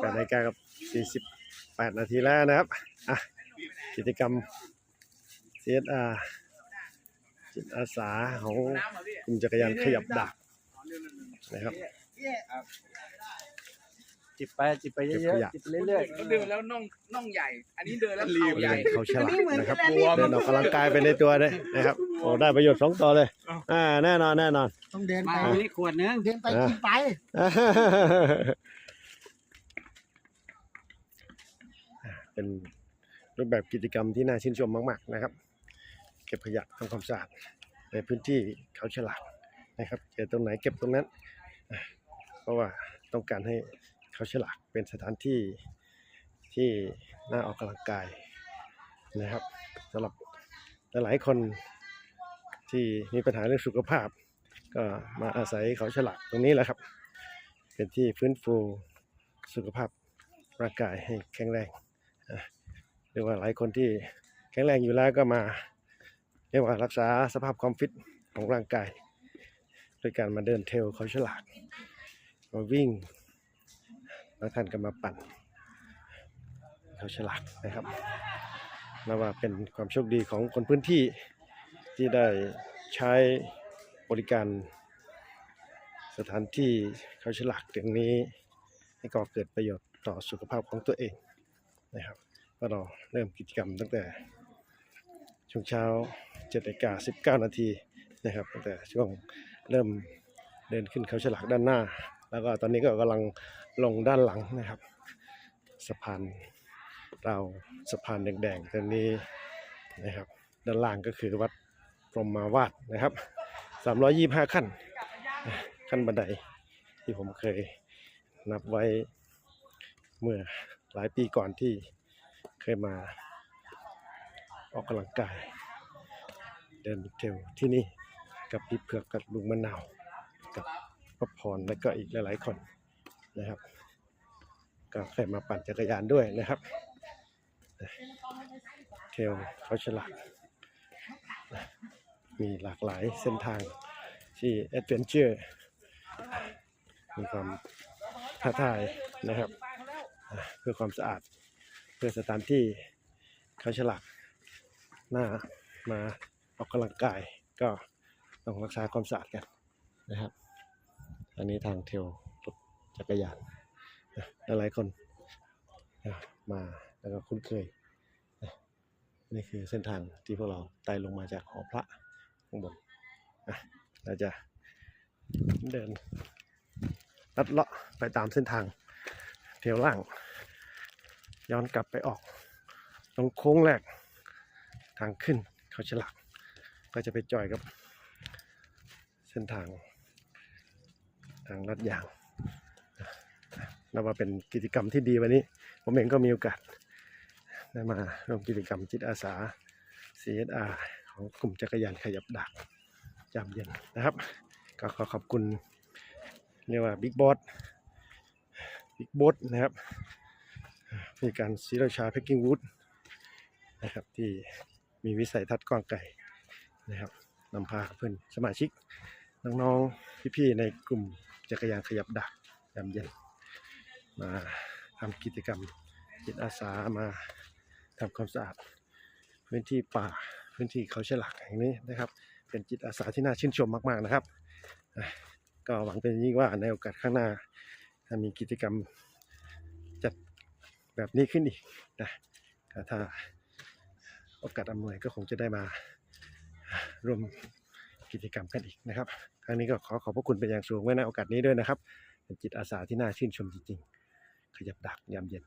แปดนาฬิกากับสี่สิบแปดนาทีแล้วนะครับอะกิจกรรม CSR จิตอาสาของกลุ่มจักรยานขยับดาบนะครับจิบไปจิบไปเยเก็บอะขยะๆจิบเรื่อยเขาเดินแล้วน่องน่องใหญ่ อันนี้เดินแล้วเข่าบริใหเวญ่ณเขาฉลาดนะครับเดินออกกำลังกายไปในตัวเลยนะครับโอ้ได้ประโยชน์สองต่อเลยอ่าแน่นอนแน่นอนต้องเดินๆไปมานี่ขวดนึงเดินไปกินไป เป็นรูปแบบกิจกรรมที่น่าชื่นชมมาก ๆ นะครับ เก็บขยะทำความสะอาดในพื้นที่เขาฉลากนะครับเจอตรงไหนเก็บตรงนั้น เพราะว่าต้องการให้เขาฉลากเป็นสถานที่ที่น่าออกกำลังกายนะครับสำหรับหลายๆคนที่มีปัญหาเรื่องสุขภาพ ก็มาอาศัยเขาฉลากตรงนี้แหละครับ เป็นที่ฟื้นฟูสุขภาพร่างกายให้แข็งแรง เรียกว่าหลายคนที่แข็งแรงอยู่แล้วก็มาเรียกว่ารักษาสภาพความฟิตของร่างกายโดยการมาเดินเทลเขาฉลากมาวิ่งบางท่านก็มาปั่นเขาฉลากนะครับนับว่าเป็นความโชคดีของคนพื้นที่ที่ได้ใช้บริการสถานที่เขาฉลากอย่งนี้ ให้ก่อเกิดประโยชน์ต่อสุขภาพของตัวเอง นะครับ ก็เราเริ่มกิจกรรมตั้งแต่ช่วงเช้า7นาฬิกา19นาทีนะครับตั้งแต่ช่วงเริ่มเดินขึ้นเขาฉลากด้านหน้า แล้วก็ตอนนี้ก็กำลังลงด้านหลังนะครับสะพานเราสะพานแดงๆตอนนี้นะครับ ด้านล่างก็คือวัดพรหมาวาดนะครับ 325 ขั้น ขั้นบันไดที่ผมเคยนับไว้เมื่อ หลายปีก่อนที่เคยมาออกกำลังกาย เดินเทลที่นี่กับพี่เผือกกับลุงมะนาวกับพ่อพรและก็อีกหลายๆคนนะครับ ก็เคยมาปั่นจักรยานด้วยนะครับ เทลเขาฉลาดมีหลากหลายเส้นทางที่แอดเวนเจอร์มีความท้าทายนะครับ เพื่อความสะอาด เพื่อสถานที่เขาฉลากหน้ามาออกกำลังกายก็ต้องรักษาความสะอาดกันนะครับ อันนี้ทางเทรลรถจักรยานนะหลายๆคนนะมาแล้วก็คุ้นเคยนะนี่คือเส้นทางที่พวกเราไต่ลงมาจากหอพระข้างบนนะเราจะเดินลัดเลาะไปตามเส้นทางเทวล่าง ย้อนกลับไปออก ตรงโค้งแรกทางขึ้นเขาฉลัก ก็จะไปจอยกับ เส้นทาง ทางลัดยางนับว่าเป็นกิจกรรมที่ดีวันนี้ ผมเองก็มีโอกาสได้มาร่วมกิจกรรมจิตอาสา CSR ของกลุ่มจักรยานขยับดักยามเย็นนะครับ ก็ขอขอบคุณ เรียกว่าบิ๊กบอสบิ๊กบอสนะครับ มีการศิราชาแพ็กกิ้งวูดนะครับที่มีวิสัยทัศน์กว้างไกลนะครับนำพาเพื่อนสมาชิก น้องๆ พี่ๆ ในกลุ่มจักรยานขยับดักยามเย็น มาทำกิจกรรมจิตอาสามาทำความสะอาดพื้นที่ป่าพื้นที่เขาฉลากแห่งนี้นะครับ เป็นจิตอาสาที่น่าชื่นชมมากๆนะครับ ก็หวังเป็นอย่างยิ่งว่าในโอกาสข้างหน้า ถ้ามีกิจกรรม แบบนี้ขึ้นอีกนะถ้าโอกาสอำนวยก็คงจะได้มาร่วมกิจกรรมกันอีกนะครับ ครั้งนี้ก็ขอขอบพระคุณเป็นอย่างสูงไว้ในโอกาสนี้ด้วยนะครับ เป็นจิตอาสาที่น่าชื่นชมจริงๆ ขยับดักยามเย็น